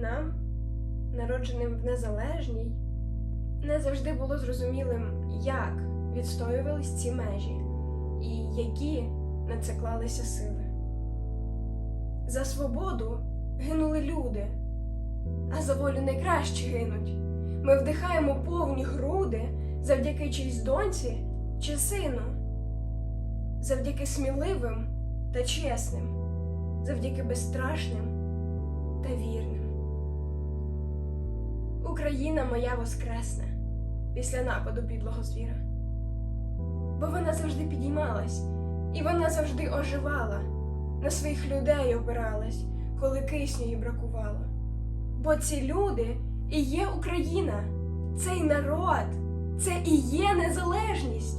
Нам, народженим в незалежній, не завжди було зрозумілим, як відстоювались ці межі і які на це клалися сили. За свободу гинули люди, а за волю найкраще гинуть. Ми вдихаємо повні груди завдяки чиїсь доньці чи сину, завдяки сміливим та чесним, завдяки безстрашним та вірним. Україна моя воскресне після нападу підлого звіра. Бо вона завжди підіймалась, і вона завжди оживала, на своїх людей опиралась, коли кисню їй бракувало. Бо ці люди і є Україна, цей народ, це і є незалежність,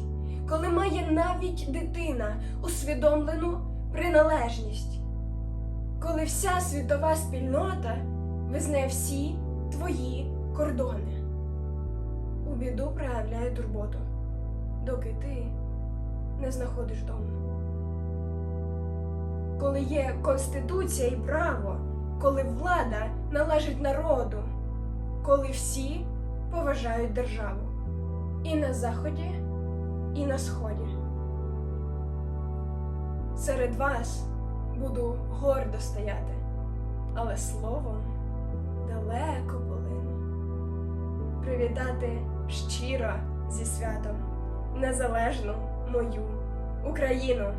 коли має навіть дитина усвідомлену приналежність, коли вся світова спільнота визнає всі твої кордони. У біду проявляє турботу, доки ти не знаходиш дому. Коли є конституція і право, коли влада належить народу, коли всі поважають державу і на заході, і на сході. Серед вас буду гордо стояти, але словом далеко. Привітати щиро зі святом незалежну мою Україну.